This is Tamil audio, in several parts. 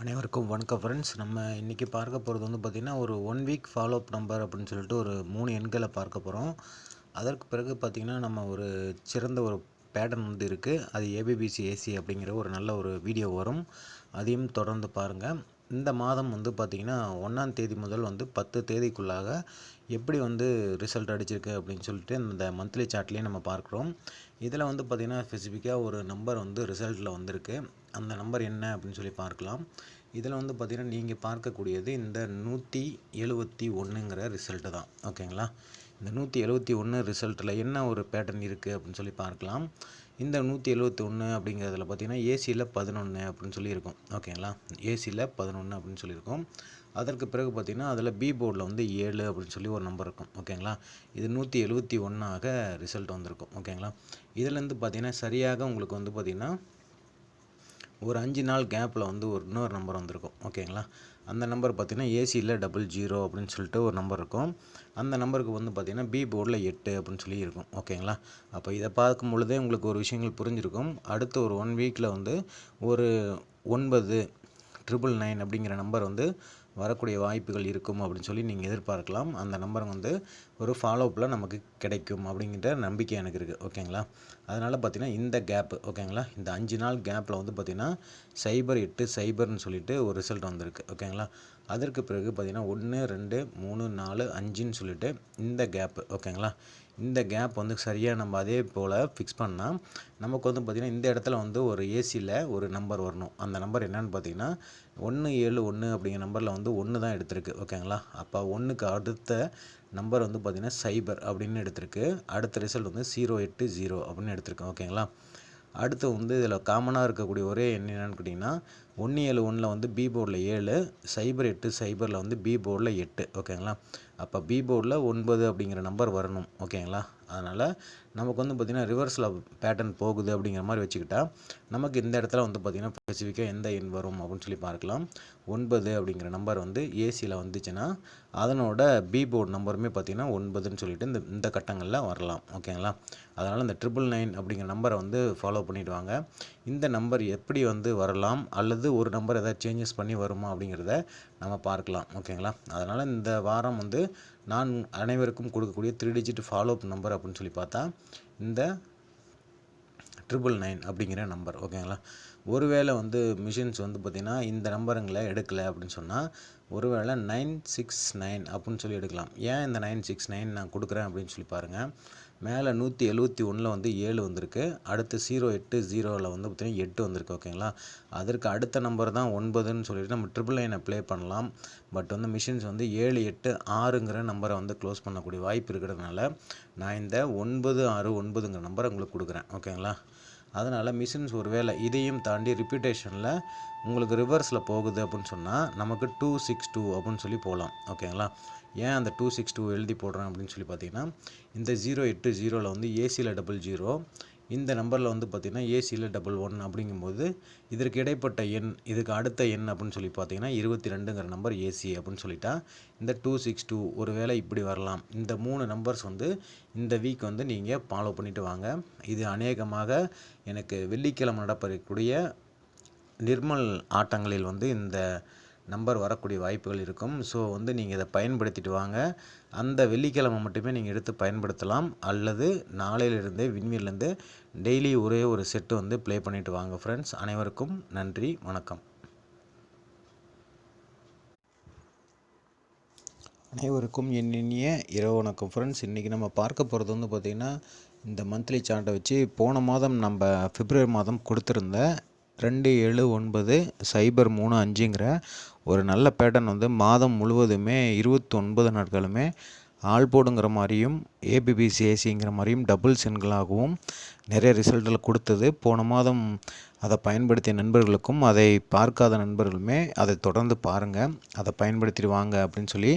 அனைவருக்கும் வணக்கம் ஃப்ரெண்ட்ஸ் நம்ம இன்றைக்கி பார்க்க போகிறது வந்து பார்த்திங்கன்னா ஒரு one week follow up number அப்படின்னு சொல்லிட்டு ஒரு மூணு எண்களை பார்க்க போகிறோம் அதற்கு பிறகு பார்த்திங்கன்னா நம்ம ஒரு சிறந்த ஒரு பேட்டர்ன் வந்து இருக்குது அது ஏபிபிசி ஏசி அப்படிங்கிற ஒரு நல்ல ஒரு வீடியோ வரும். அதையும் தொடர்ந்து பாருங்கள் இந்த மாதம் வந்து பார்த்திங்கன்னா ஒன்றாம் தேதி முதல் வந்து பத்து தேதிக்குள்ளாக எப்படி வந்து ரிசல்ட் அடிச்சிருக்கு அப்படின்னு சொல்லிட்டு இந்த மந்த்லி சார்ட்லேயே நம்ம பார்க்குறோம். இதில் வந்து பார்த்திங்கன்னா ஸ்பெசிஃபிக்காக ஒரு நம்பர் வந்து ரிசல்ட்டில் வந்திருக்கு. அந்த நம்பர் என்ன அப்படின்னு சொல்லி பார்க்கலாம். இதில் வந்து பார்த்திங்கன்னா நீங்கள் பார்க்கக்கூடியது இந்த நூற்றி எழுபத்தி ஒன்றுங்கிற ரிசல்ட்டு தான். ஓகேங்களா இந்த நூற்றி எழுபத்தி ஒன்று ரிசல்ட்டில் என்ன ஒரு பேட்டர்ன் இருக்குது அப்படின்னு சொல்லி பார்க்கலாம். இந்த நூற்றி எழுபத்தி ஒன்று அப்படிங்கிறதுல பார்த்திங்கன்னா ஏசியில் பதினொன்று அப்படின்னு சொல்லியிருக்கோம். ஓகேங்களா? ஏசியில் பதினொன்று அப்படின்னு சொல்லியிருக்கோம். அதற்கு பிறகு பார்த்திங்கன்னா அதில் பி போர்டில் வந்து ஏழு அப்படின்னு சொல்லி ஒரு நம்பர் இருக்கும். ஓகேங்களா? இது நூற்றி எழுபத்தி ஒன்றாக ரிசல்ட் வந்திருக்கும். ஓகேங்களா? இதுலேருந்து பார்த்திங்கன்னா சரியாக உங்களுக்கு வந்து பார்த்திங்கன்னா ஒரு அஞ்சு நாள் கேப்பில் வந்து ஒரு இன்னொரு நம்பர் வந்திருக்கும். ஓகேங்களா? அந்த நம்பர் பார்த்திங்கன்னா ஏசியில் டபுள் ஜீரோ அப்படின்னு சொல்லிட்டு ஒரு நம்பர் இருக்கும். அந்த நம்பருக்கு வந்து பார்த்திங்கன்னா பி போர்டில் எட்டு அப்படின்னு சொல்லி இருக்கும். ஓகேங்களா? அப்போ இதை பார்க்கும் பொழுதே உங்களுக்கு ஒரு விஷயங்கள் புரிஞ்சிருக்கும். அடுத்த ஒரு ஒன் வீக்கில் வந்து ஒரு ஒன்பது ட்ரிபிள் நைன் அப்படிங்கிற நம்பர் வந்து வரக்கூடிய வாய்ப்புகள் இருக்கும் அப்படின்னு சொல்லி நீங்கள் எதிர்பார்க்கலாம். அந்த நம்பர் வந்து ஒரு ஃபாலோஅப்பில் நமக்கு கிடைக்கும் அப்படிங்கிற நம்பிக்கை எனக்கு இருக்குது ஓகேங்களா? அதனால் பார்த்திங்கன்னா இந்த கேப்பு ஓகேங்களா? இந்த அஞ்சு நாள் கேப்பில் வந்து பார்த்திங்கன்னா சைபர் எட்டு சைபர்னு சொல்லிட்டு ஒரு ரிசல்ட் வந்திருக்கு. ஓகேங்களா? அதற்கு பிறகு பார்த்திங்கன்னா ஒன்று ரெண்டு மூணு நாலு அஞ்சுன்னு சொல்லிட்டு இந்த கேப்பு ஓகேங்களா? இந்த கேப் வந்து சரியாக நம்ம அதே போல் ஃபிக்ஸ் பண்ணால் நமக்கு வந்து பார்த்திங்கன்னா இந்த இடத்துல வந்து ஒரு ஏசியில் ஒரு நம்பர் வரணும். அந்த நம்பர் என்னன்னு பார்த்தீங்கன்னா ஒன்று ஏழு ஒன்று அப்படிங்கிற நம்பரில் வந்து ஒன்று தான் எடுத்திருக்கு. ஓகேங்களா அப்போ ஒன்றுக்கு அடுத்த நம்பர் வந்து பார்த்திங்கன்னா சைபர் அப்படின்னு எடுத்திருக்கு. அடுத்த ரிசல்ட் வந்து ஜீரோ எட்டு ஜீரோ அப்படின்னு எடுத்திருக்கேன் ஓகேங்களா அடுத்து வந்து இதில் காமனாக இருக்கக்கூடிய ஒரே எண் என்னென்னு கேட்டிங்கன்னா ஒன்று ஏழு ஒன்றில் வந்து பி போர்டில் ஏழு சைபர் எட்டு சைபரில் வந்து பி போர்டில் எட்டு ஓகேங்களா அப்போ பி போர்டில் ஒன்பது அப்படிங்கிற நம்பர் வரணும் ஓகேங்களா அதனால் நமக்கு வந்து பார்த்திங்கன்னா ரிவர்ஸில் பேட்டர்ன் போகுது அப்படிங்கிற மாதிரி வச்சுக்கிட்டா நமக்கு இந்த இடத்துல வந்து பார்த்திங்கன்னா ஸ்பெசிஃபிக்காக எந்த எண் வரும் அப்படின்னு சொல்லி பார்க்கலாம். ஒன்பது அப்படிங்கிற நம்பர் வந்து ஏசியில் வந்துச்சுன்னா அதனோட பி போர்டு நம்பருமே பார்த்திங்கன்னா ஒன்பதுன்னு சொல்லிட்டு இந்த இந்த கட்டங்களில் வரலாம் ஓகேங்களா அதனால் இந்த ட்ரிபிள் நைன் அப்படிங்கிற நம்பரை வந்து ஃபாலோ பண்ணிவிடுவாங்க இந்த நம்பர் எப்படி வந்து வரலாம் அல்லது ஒரு நம்பர் எதாவது சேஞ்சஸ் பண்ணி வருமா அப்படிங்கிறத நம்ம பார்க்கலாம். ஓகேங்களா? அதனால் இந்த வாரம் வந்து நான் அனைவருக்கும் கொடுக்கக்கூடிய three digit follow up number அப்படின்னு சொல்லி பார்த்தா இந்த ட்ரிபிள் நைன் அப்படிங்கிற நம்பர் ஓகேங்களா? ஒருவேளை வந்து மிஷின்ஸ் வந்து பார்த்திங்கன்னா இந்த நம்பருங்களை எடுக்கலை அப்படின்னு சொன்னால் ஒருவேளை நைன் சிக்ஸ் நைன் அப்படின்னு சொல்லி எடுக்கலாம். ஏன் இந்த நைன் சிக்ஸ் நைன் நான் கொடுக்குறேன் அப்படின்னு சொல்லி பாருங்கள் மேலே நூற்றி எழுபத்தி ஒன்றில் வந்து ஏழு வந்திருக்கு. அடுத்து ஜீரோ எட்டு ஜீரோவில் வந்து பார்த்திங்கன்னா எட்டு வந்திருக்கு ஓகேங்களா? அதற்கு அடுத்த நம்பர் தான் ஒன்பதுன்னு சொல்லிட்டு நம்ம ட்ரிபிள் நைனை ப்ளே பண்ணலாம். பட் வந்து மிஷின்ஸ் வந்து ஏழு எட்டு ஆறுங்கிற நம்பரை வந்து க்ளோஸ் பண்ணக்கூடிய வாய்ப்பு இருக்கிறதுனால நான் இந்த ஒன்பது ஆறு ஒன்பதுங்கிற நம்பரை உங்களுக்கு கொடுக்குறேன் ஓகேங்களா? அதனால் மிஷின்ஸ் ஒரு வேலை இதையும் தாண்டி ரிப்பீட்டேஷனில் உங்களுக்கு ரிவர்ஸில் போகுது அப்படின்னு சொன்னால் நமக்கு டூ சிக்ஸ் டூ அப்படின்னு சொல்லி போகலாம் ஓகேங்களா? ஏன் அந்த டூ சிக்ஸ் டூ எழுதி போடுறேன் அப்படின்னு சொல்லி பார்த்தீங்கன்னா இந்த ஜீரோ எட்டு ஜீரோவில் வந்து ஏசியில் டபுள் ஜீரோ இந்த நம்பரில் வந்து பார்த்திங்கன்னா ஏசியில் டபுள் ஒன் அப்படிங்கும்போது இதற்கு இடைப்பட்ட எண் இதுக்கு அடுத்த எண் அப்படின்னு சொல்லி பார்த்தீங்கன்னா இருபத்தி ரெண்டுங்கிற நம்பர் ஏசி அப்படின்னு சொல்லிட்டா இந்த டூ சிக்ஸ் டூ ஒரு வேளை இப்படி வரலாம். இந்த மூணு நம்பர்ஸ் வந்து இந்த வீக் வந்து நீங்கள் ஃபாலோ பண்ணிவிட்டு வாங்க. இது அநேகமாக எனக்கு வெள்ளிக்கிழமை நடப்பக்கூடிய நிர்மல் ஆட்டங்களில் வந்து இந்த நம்பர் வரக்கூடிய வாய்ப்புகள் இருக்கும். ஸோ வந்து நீங்கள் இதை பயன்படுத்திட்டு வாங்க. அந்த வெள்ளிக்கிழமை மட்டுமே நீங்கள் எடுத்து பயன்படுத்தலாம். அல்லது நாளையிலிருந்தே விண்வெளிலேருந்து டெய்லி ஒரே ஒரு செட்டு வந்து ப்ளே பண்ணிவிட்டு வாங்க ஃப்ரெண்ட்ஸ். அனைவருக்கும் நன்றி வணக்கம். அனைவருக்கும் என் இனிய இரவு வணக்கம் ஃப்ரெண்ட்ஸ். இன்றைக்கி நம்ம பார்க்க போகிறது வந்து பார்த்திங்கன்னா இந்த மந்த்லி சார்ட்டை வச்சு போன மாதம் நம்ம பிப்ரவரி மாதம் கொடுத்துருந்த ரெண்டு ஏழு ஒன்பது சைபர் மூணு அஞ்சுங்கிற ஒரு நல்ல பேட்டர்ன் வந்து மாதம் முழுவதுமே இருபத்தி ஒன்பது நாட்களுமே ஆள் போடுங்கிற மாதிரியும் ஏபிபிசிஏசிங்கிற மாதிரியும் டபுள் சென்களாகவும் நிறைய ரிசல்ட்டில் கொடுத்தது. போன மாதம் அதை பயன்படுத்திய நண்பர்களுக்கும் அதை பார்க்காத நண்பர்களுமே அதை தொடர்ந்து பாருங்கள் அதை பயன்படுத்திட்டு வாங்க அப்படின்னு சொல்லி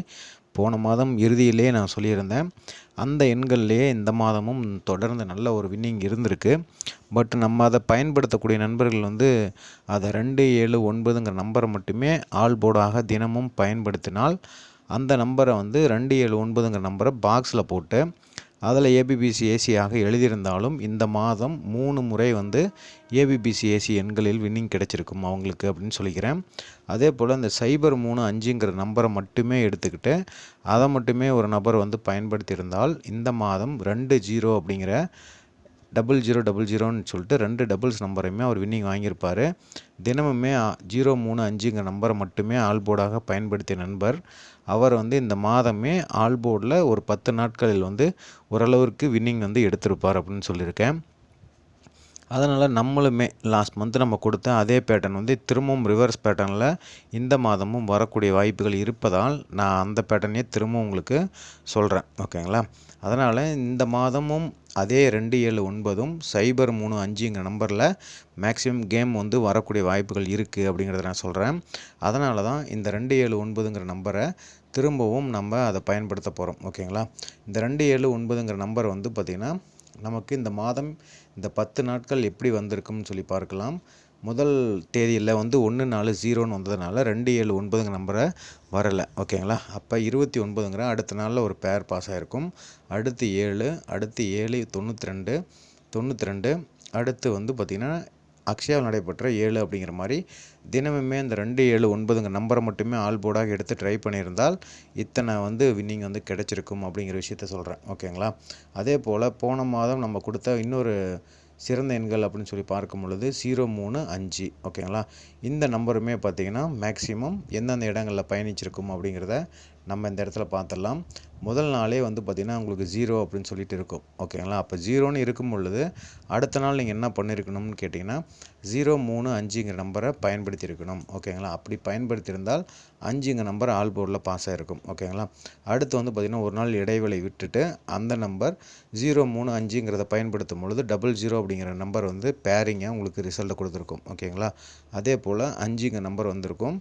போன மாதம் இறுதியிலே நான் சொல்லியிருந்தேன். அந்த எண்கள்லேயே இந்த மாதமும் தொடர்ந்து நல்ல ஒரு வின்னிங் இருந்திருக்கு. பட் நம்ம அதை பயன்படுத்தக்கூடிய நண்பர்கள் வந்து அதை ரெண்டு ஏழு ஒன்பதுங்கிற நம்பரை மட்டுமே ஆல் போர்டாக தினமும் பயன்படுத்தினால் அந்த நம்பரை வந்து ரெண்டு ஏழு ஒன்பதுங்கிற நம்பரை பாக்ஸில் போட்டு அதில் ஏபிபிசி ஏசியாக எழுதியிருந்தாலும் இந்த மாதம் மூணு முறை வந்து ஏபிபிசி ஏசி எண்களில் வின்னிங் கிடச்சிருக்கும் அவங்களுக்கு அப்படின்னு சொல்லிக்கிறேன். அதே போல் இந்த சைபர் மூணு அஞ்சுங்கிற நம்பரை மட்டுமே எடுத்துக்கிட்டு அதை மட்டுமே ஒரு நபர் வந்து பயன்படுத்தியிருந்தால் இந்த மாதம் ரெண்டு ஜீரோ அப்படிங்கிற டபுள் ஜீரோ டபுள் ஜீரோன்னு சொல்லிட்டு ரெண்டு டபுள்ஸ் நம்பரையுமே அவர் வின்னிங் வாங்கியிருப்பார். தினமுமே ஜீரோ மூணு அஞ்சுங்கிற நம்பரை மட்டுமே ஆல்போர்டாக பயன்படுத்திய நண்பர். அவர் வந்து இந்த மாதமே ஆல்போர்டில் ஒரு பத்து நாட்களில் வந்து ஓரளவிற்கு வின்னிங் வந்து எடுத்திருப்பார் அப்படின்னு சொல்லியிருக்கேன். அதனால் நம்மளுமே லாஸ்ட் மந்த் நம்ம கொடுத்த அதே பேட்டர்ன் வந்து திரும்பவும் ரிவர்ஸ் பேட்டர்னில் இந்த மாதமும் வரக்கூடிய வாய்ப்புகள் இருப்பதால் நான் அந்த பேட்டர்னே திரும்பவும் உங்களுக்கு சொல்கிறேன் ஓகேங்களா அதனால் இந்த மாதமும் அதே ரெண்டு ஏழு ஒன்பதும் சைபர் மூணு அஞ்சுங்கிற நம்பரில் மேக்ஸிமம் கேம் வந்து வரக்கூடிய வாய்ப்புகள் இருக்குது அப்படிங்கிறத நான் சொல்கிறேன் அதனால தான் இந்த ரெண்டு ஏழு ஒன்பதுங்கிற நம்பரை திரும்பவும் நம்ம அதை பயன்படுத்த போகிறோம் ஓகேங்களா? இந்த ரெண்டு ஏழு ஒன்பதுங்கிற நம்பர் வந்து பார்த்திங்கன்னா நமக்கு இந்த மாதம் இந்த பத்து நாட்கள் எப்படி வந்திருக்கும்னு சொல்லி பார்க்கலாம். முதல் தேதியில் வந்து ஒன்று நாலு ஜீரோன்னு வந்ததுனால ரெண்டு ஏழு ஒன்பதுங்க நம்பரை வரலை. ஓகேங்களா? அப்போ இருபத்தி ஒன்பதுங்கிற அடுத்த நாளில் ஒரு பேர் பாஸ் ஆகிருக்கும் அடுத்து ஏழு அடுத்து ஏழு தொண்ணூற்றி ரெண்டு தொண்ணூற்றி ரெண்டு அடுத்து வந்து பார்த்திங்கன்னா அக்ஷயாவில் நடைபெற்ற ஏழு அப்படிங்கிற மாதிரி தினமுமே இந்த ரெண்டு ஏழு ஒன்பதுங்க நம்பரை மட்டுமே ஆல் போர்டாக எடுத்து ட்ரை பண்ணியிருந்தால் இத்தனை வந்து வின்னிங் வந்து கிடச்சிருக்கும் அப்படிங்கிற விஷயத்த சொல்கிறேன் ஓகேங்களா? அதே போல் போன மாதம் நம்ம கொடுத்த இன்னொரு சிறந்த எண்கள் அப்படின்னு சொல்லி பார்க்கும் பொழுது ஜீரோ மூணு அஞ்சு ஓகேங்களா இந்த நம்பருமே பார்த்திங்கன்னா மேக்ஸிமம் எந்தெந்த இடங்களில் பயணிச்சிருக்கும் அப்படிங்கிறத நம்ம இந்த இடத்துல பார்த்துடலாம். முதல் நாளே வந்து பார்த்திங்கன்னா உங்களுக்கு ஜீரோ அப்படின்னு சொல்லிட்டு இருக்கும். ஓகேங்களா அப்போ ஜீரோன்னு இருக்கும் பொழுது அடுத்த நாள் நீங்கள் என்ன பண்ணியிருக்கணும்னு கேட்டிங்கன்னா ஜீரோ மூணு அஞ்சுங்கிற நம்பரை பயன்படுத்தியிருக்கணும். ஓகேங்களா அப்படி பயன்படுத்தியிருந்தால் அஞ்சுங்க நம்பர் ஆல் போர்டில் பாஸ் ஆகிருக்கும் ஓகேங்களா அடுத்து வந்து பார்த்திங்கன்னா ஒரு நாள் இடைவெளி விட்டுட்டு அந்த நம்பர் ஜீரோ மூணு அஞ்சுங்கிறத பயன்படுத்தும் பொழுது டபுள் ஜீரோ அப்படிங்கிற நம்பர் வந்து பேரிங்காக உங்களுக்கு ரிசல்ட்டை கொடுத்துருக்கும். ஓகேங்களா அதே போல் அஞ்சுங்க நம்பர் வந்திருக்கும்.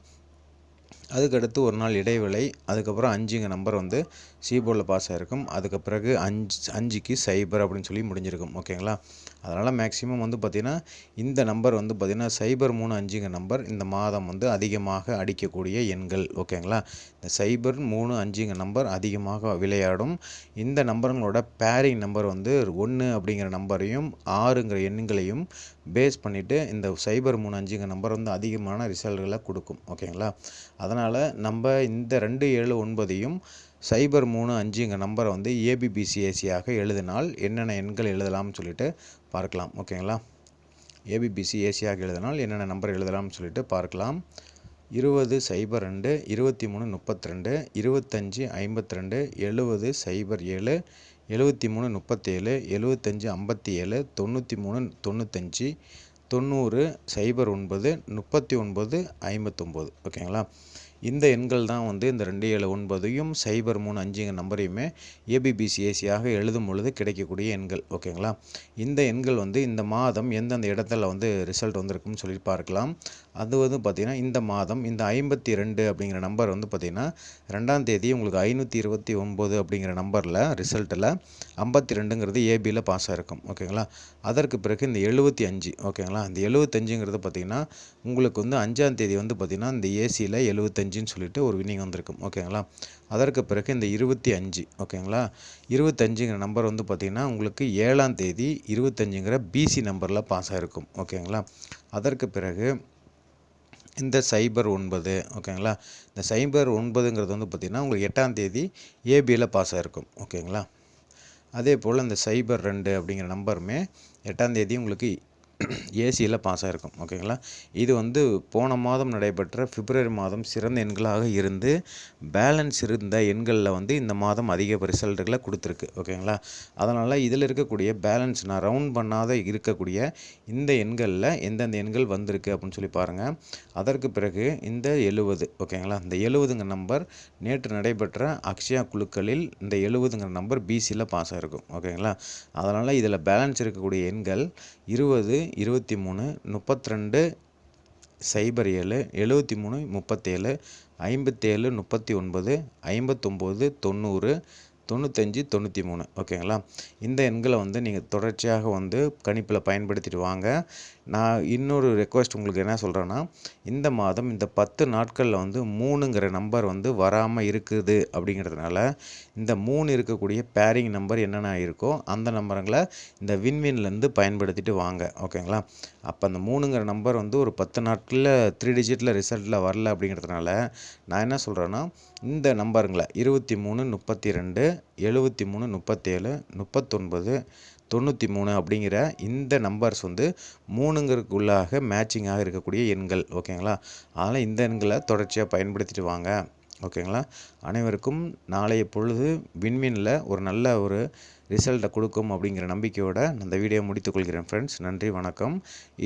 அதுக்கடுத்து ஒரு நாள் இடைவேளை அதுக்கப்புறம் அஞ்சுங்க நம்பர் வந்து சீபோர்டில் பாஸ் ஆகிருக்கும் அதுக்கு பிறகு அஞ்சு அஞ்சுக்கு சைபர் அப்படின்னு சொல்லி முடிஞ்சிருக்கும். ஓகேங்களா? அதனால் மேக்ஸிமம் வந்து பார்த்திங்கன்னா இந்த நம்பர் வந்து பார்த்திங்கன்னா சைபர் மூணு அஞ்சுங்க நம்பர் இந்த மாதம் வந்து அதிகமாக அடிக்கக்கூடிய எண்கள். ஓகேங்களா? இந்த சைபர் மூணு அஞ்சுங்க நம்பர் அதிகமாக விளையாடும். இந்த நம்பருங்களோட பேரிங் நம்பர் வந்து ஒன்று அப்படிங்கிற நம்பரையும் ஆறுங்கிற எண்களையும் பேஸ் பண்ணிவிட்டு இந்த சைபர் மூணு அஞ்சுங்க நம்பர் வந்து அதிகமான ரிசல்ட்களை கொடுக்கும். ஓகேங்களா? அதனால் நம்ம இந்த ரெண்டு ஏழு ஒன்பதையும் சைபர் மூணு அஞ்சுங்கிற நம்பரை வந்து ஏபிபிசிஏசியாக எழுதினால் என்னென்ன எண்கள் எழுதலாம்னு சொல்லிட்டு பார்க்கலாம். ஓகேங்களா? ஏபிபிசி ஏசியாக எழுதினால் என்னென்ன நம்பர் எழுதலாம்னு சொல்லிட்டு பார்க்கலாம். இருபது சைபர் ரெண்டு இருபத்தி மூணு முப்பத்தி ரெண்டு இருபத்தஞ்சி ஐம்பத்தி ரெண்டு எழுபது சைபர் ஏழு எழுபத்தி மூணு முப்பத்தேழு எழுபத்தஞ்சி ஐம்பத்தி ஏழு தொண்ணூற்றி மூணு தொண்ணூத்தஞ்சு தொண்ணூறு சைபர் ஒன்பது முப்பத்தி ஒன்பது ஐம்பத்தொம்போது. ஓகேங்களா? இந்த எண்கள் தான் வந்து இந்த ரெண்டு ஏழு ஒன்பதையும் சைபர் மூணு அஞ்சுங்க நம்பரையுமே ஏபிபிசிஏசியாக எழுதும் பொழுது கிடைக்கக்கூடிய எண்கள். ஓகேங்களா? இந்த எண்கள் வந்து இந்த மாதம் எந்தெந்த இடத்துல வந்து ரிசல்ட் வந்திருக்குன்னு சொல்லி பார்க்கலாம். அது வந்து பார்த்திங்கன்னா இந்த மாதம் இந்த ஐம்பத்தி ரெண்டு அப்படிங்கிற நம்பர் வந்து பார்த்திங்கன்னா ரெண்டாம் தேதி உங்களுக்கு ஐநூற்றி இருபத்தி ஒம்பது அப்படிங்கிற நம்பரில் ரிசல்ட்டில் ஐம்பத்தி ரெண்டுங்கிறது ஏபியில் பாஸ் ஆகிருக்கும் ஓகேங்களா அதற்கு பிறகு இந்த எழுபத்தி அஞ்சு ஓகேங்களா இந்த எழுபத்தஞ்சுங்கிறது பார்த்திங்கன்னா உங்களுக்கு வந்து அஞ்சாம் தேதி வந்து பார்த்திங்கன்னா இந்த ஏசியில் எழுபத்தஞ்சுன்னு சொல்லிட்டு ஒரு வினிங் வந்திருக்கும். ஓகேங்களா அதற்கு பிறகு இந்த இருபத்தி அஞ்சு ஓகேங்களா இருபத்தஞ்சுங்கிற நம்பர் வந்து பார்த்திங்கன்னா உங்களுக்கு ஏழாம் தேதி இருபத்தஞ்சுங்கிற பிசி நம்பரில் பாஸ் ஆகிருக்கும் ஓகேங்களா அதற்கு பிறகு இந்த சைபர் ஒன்பது ஓகேங்களா? இந்த சைபர் ஒன்பதுங்கிறது வந்து பார்த்திங்கன்னா உங்களுக்கு எட்டாம் தேதி ஏபியில் பாஸ் ஆகிருக்கும் ஓகேங்களா? அதே போல் இந்த சைபர் ரெண்டு அப்படிங்கிற நம்பருமே எட்டாம் தேதி உங்களுக்கு ஏசியில் பாஸ் ஆகிருக்கும் ஓகேங்களா இது வந்து போன மாதம் நடைபெற்ற பிப்ரவரி மாதம் சிறந்த எண்களாக இருந்து பேலன்ஸ் இருந்த எண்களில் வந்து இந்த மாதம் அதிக ரிசல்ட்டுகளை கொடுத்துருக்கு ஓகேங்களா அதனால் இதில் இருக்கக்கூடிய பேலன்ஸ் நான் ரவுண்ட் பண்ணாத இருக்கக்கூடிய இந்த எண்களில் எந்தெந்த எண்கள் வந்திருக்கு அப்படின்னு சொல்லி பாருங்கள் அதற்கு பிறகு இந்த எழுபது ஓகேங்களா இந்த எழுபதுங்க நம்பர் நேற்று நடைபெற்ற அக்ஷயா குழுக்களில் இந்த எழுபதுங்கிற நம்பர் பிசியில் பாஸ் ஆகிருக்கும் ஓகேங்களா அதனால் இதில் பேலன்ஸ் இருக்கக்கூடிய எண்கள் இருபது இருபத்தி மூணு முப்பத்ரெண்டு சைபர் ஏழு எழுபத்தி மூணு முப்பத்தேழு ஐம்பத்தேழு முப்பத்தி ஒன்பது ஐம்பத்தொம்போது தொண்ணூறு தொண்ணூத்தஞ்சு தொண்ணூற்றி மூணு ஓகேங்களா? இந்த எண்களை வந்து நீங்கள் தொடர்ச்சியாக வந்து கணிப்பில் பயன்படுத்திட்டு வாங்க. நான் இன்னொரு ரெக்வஸ்ட் உங்களுக்கு என்ன சொல்கிறேன்னா இந்த மாதம் இந்த பத்து நாட்களில் வந்து மூணுங்கிற நம்பர் வந்து வராமல் இருக்குது அப்படிங்கிறதுனால இந்த மூணு இருக்கக்கூடிய பேரிங் நம்பர் என்னென்ன இருக்கோ அந்த நம்பருங்களை இந்த வின்வின்லேருந்து பயன்படுத்திட்டு வாங்க ஓகேங்களா? அப்போ அந்த மூணுங்கிற நம்பர் வந்து ஒரு பத்து நாட்களில் த்ரீ டிஜிட்டில் ரிசல்ட்டில் வரல அப்படிங்கிறதுனால நான் என்ன சொல்கிறேன்னா இந்த நம்பருங்களை இருபத்தி மூணு முப்பத்தி ரெண்டு எழுபத்தி மூணு முப்பத்தேழு முப்பத்தொன்பது தொண்ணூற்றி மூணு அப்படிங்கிற இந்த நம்பர்ஸ் வந்து மூணுங்கிறதுக்குள்ளாக மேட்சிங்காக இருக்கக்கூடிய எண்கள் ஓகேங்களா? அதனால் இந்த எண்களை தொடர்ச்சியாக பயன்படுத்திட்டு வாங்க ஓகேங்களா? அனைவருக்கும் நாளைய பொழுது விண்மீனில் ஒரு நல்ல ஒரு ரிசல்ட்டை கொடுக்கும் அப்படிங்கிற நம்பிக்கையோட அந்த வீடியோ முடித்துக்கொள்கிறேன் ஃப்ரெண்ட்ஸ் நன்றி வணக்கம்.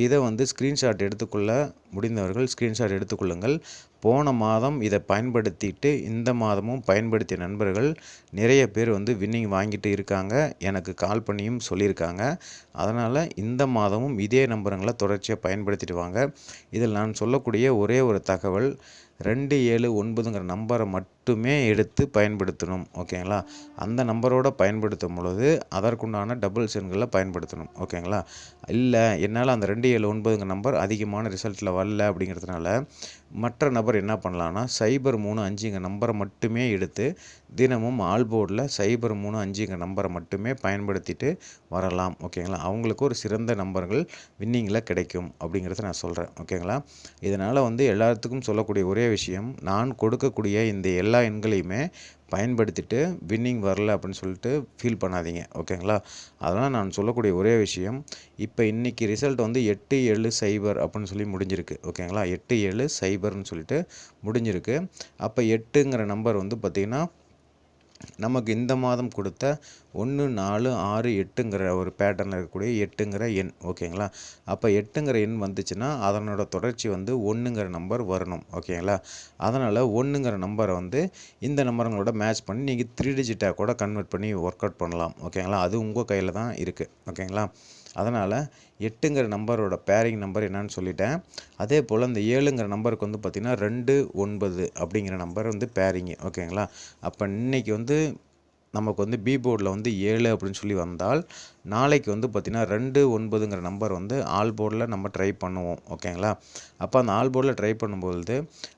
இதை வந்து ஸ்க்ரீன்ஷாட் எடுத்துக்கொள்ள முடிந்தவர்கள் ஸ்க்ரீன்ஷாட் எடுத்துக்கொள்ளுங்கள். போன மாதம் இதை பயன்படுத்திட்டு இந்த மாதமும் பயன்படுத்திய நண்பர்கள் நிறைய பேர் வந்து வின்னிங் வாங்கிட்டு இருக்காங்க. எனக்கு கால் பண்ணியும் சொல்லியிருக்காங்க. அதனால் இந்த மாதமும் இதே நம்பருங்களை தொடர்ச்சியாக பயன்படுத்திட்டு வாங்க. இதில் நான் சொல்லக்கூடிய ஒரே ஒரு தகவல் ரெண்டு ஏழு ஒன்பதுங்கிற நம்பரை மட்டுமே எடுத்து பயன்படுத்தணும் ஓகேங்களா? அந்த நம்பரோட பயன்படுத்தும் பொழுது அதற்குண்டான டபுள் சென்களை பயன்படுத்தணும் ஓகேங்களா? இல்லை என்னால் அந்த ரெண்டு ஏழு ஒன்பதுங்கிற நம்பர் அதிகமான ரிசல்ட்டில் வரல அப்படிங்கிறதுனால மற்ற நபர் என்ன பண்ணலான்னா சைபர் மூணு அஞ்சுங்க நம்பரை மட்டுமே எடுத்து தினமும் ஆல்போர்டில் சைபர் மூணு அஞ்சுங்க நம்பரை மட்டுமே பயன்படுத்திட்டு வரலாம். ஓகேங்களா? அவங்களுக்கு ஒரு சிறந்த நம்பர்கள் வின்னிங்கில் கிடைக்கும் அப்படிங்கிறத நான் சொல்கிறேன். ஓகேங்களா? இதனால் வந்து எல்லாத்துக்கும் சொல்லக்கூடிய ஒரே விஷயம் நான் கொடுக்கக்கூடிய இந்த எல்லா எண்களையுமே பயன்படுத்திட்டு வின்னிங் வரல அப்படின்னு சொல்லிட்டு ஃபீல் பண்ணாதீங்க ஓகேங்களா அதெல்லாம் நான் சொல்லக்கூடிய ஒரே விஷயம். இப்போ இன்றைக்கி ரிசல்ட் வந்து எட்டு ஏழு சைபர் அப்படின்னு சொல்லி முடிஞ்சிருக்கு ஓகேங்களா எட்டு ஏழு சைபர்னு சொல்லிட்டு முடிஞ்சிருக்கு. அப்போ எட்டுங்கிற நம்பர் வந்து பார்த்திங்கன்னா நமக்கு இந்த மாதம் கொடுத்த ஒன்று நாலு ஆறு எட்டுங்கிற ஒரு பேட்டர்னில் இருக்கக்கூடிய எட்டுங்கிற எண் ஓகேங்களா? அப்போ எட்டுங்கிற எண் வந்துச்சுன்னா அதனோட தொடர்ச்சி வந்து ஒன்றுங்கிற நம்பர் வரணும் ஓகேங்களா? அதனால் ஒன்றுங்கிற நம்பரை வந்து இந்த நம்பருங்களோட மேட்ச் பண்ணி நீங்கள் த்ரீ டிஜிட்டாக கூட கன்வெர்ட் பண்ணி ஒர்க் அவுட் பண்ணலாம் ஓகேங்களா? அது உங்கள் கையில் தான் இருக்குது ஓகேங்களா? அதனால் எட்டுங்கிற நம்பரோட பேரிங் நம்பர் என்னன்னு சொல்லிட்டேன். அதே போல் இந்த ஏழுங்கிற நம்பருக்கு வந்து பார்த்திங்கன்னா ரெண்டு ஒன்பது அப்படிங்கிற நம்பர் வந்து பேரிங்கு ஓகேங்களா அப்போ இன்றைக்கி வந்து நமக்கு வந்து பி போர்டில் வந்து ஏழு அப்படின்னு சொல்லி வந்தால் நாளைக்கு வந்து பார்த்திங்கன்னா ரெண்டு ஒன்பதுங்கிற நம்பர் வந்து ஆல் போர்டில் நம்ம ட்ரை பண்ணுவோம் ஓகேங்களா? அப்போ அந்த ஆல் போர்டில் ட்ரை பண்ணும்பொழுது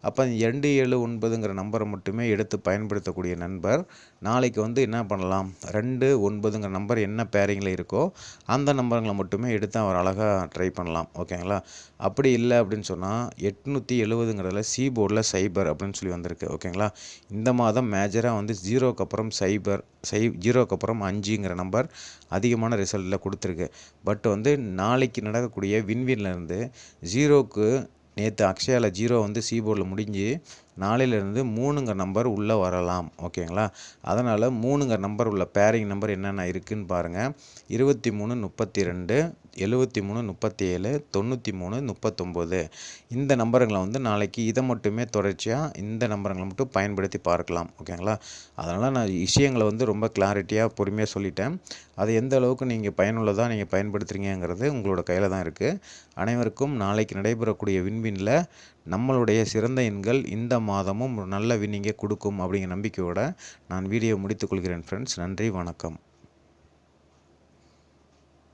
அப்போ அந்த ரெண்டு ஏழு ஒன்பதுங்கிற நம்பரை மட்டுமே எடுத்து பயன்படுத்தக்கூடிய நண்பர் நாளைக்கு வந்து என்ன பண்ணலாம்? ரெண்டு ஒன்பதுங்கிற நம்பர் என்ன பேரிங்கில் இருக்கோ அந்த நம்பருங்களை மட்டுமே எடுத்து அவர் அழகாக ட்ரை பண்ணலாம் ஓகேங்களா? அப்படி இல்லை அப்படின்னு சொன்னால் எட்நூற்றி எழுபதுங்கிறதுல சி போர்டில் சைபர் அப்படின்னு சொல்லி வந்திருக்கு ஓகேங்களா? இந்த மாதம் மேஜராக வந்து ஜீரோக்கு அப்புறம் சைபர் சை ஜீரோக்கு அப்புறம் அஞ்சுங்கிற நம்பர் அதிகமான ரிசல்ட்டில் கொடுத்துருக்கு. பட் வந்து நாளைக்கு நடக்கக்கூடிய வின்வின்லேருந்து ஜீரோக்கு நேற்று அக்ஷயாவில் ஜீரோ வந்து சி போர்டில் முடிஞ்சு நாளையிலேருந்து மூணுங்க நம்பர் உள்ளே வரலாம். ஓகேங்களா? அதனால் மூணுங்க நம்பர் உள்ள பேரிங் நம்பர் என்னென்ன இருக்குதுன்னு பாருங்கள் இருபத்தி மூணு முப்பத்தி ரெண்டு எழுபத்தி மூணு முப்பத்தி ஏழு தொண்ணூற்றி மூணு முப்பத்தொம்போது. இந்த நம்பருங்களை வந்து நாளைக்கு இதை மட்டுமே தொடர்ச்சியாக இந்த நம்பருங்களை மட்டும் பயன்படுத்தி பார்க்கலாம் ஓகேங்களா? அதனால் நான் விஷயங்களை வந்து ரொம்ப கிளாரிட்டியாக பொறுமையாக சொல்லிட்டேன். அது எந்த அளவுக்கு நீங்கள் பயனுள்ளதாக நீங்கள் பயன்படுத்துகிறீங்கிறது உங்களோட கையில் தான் இருக்குது அனைவருக்கும் நாளைக்கு நடைபெறக்கூடிய விண்வினில் நம்மளுடைய சிறந்த எண்கள் இந்த மாதமும் ஒரு நல்ல வின்னிங்கை கொடுக்கும் அப்படிங்கிற நம்பிக்கையோடு நான் வீடியோ முடித்துக்கொள்கிறேன் ஃப்ரெண்ட்ஸ் நன்றி வணக்கம்.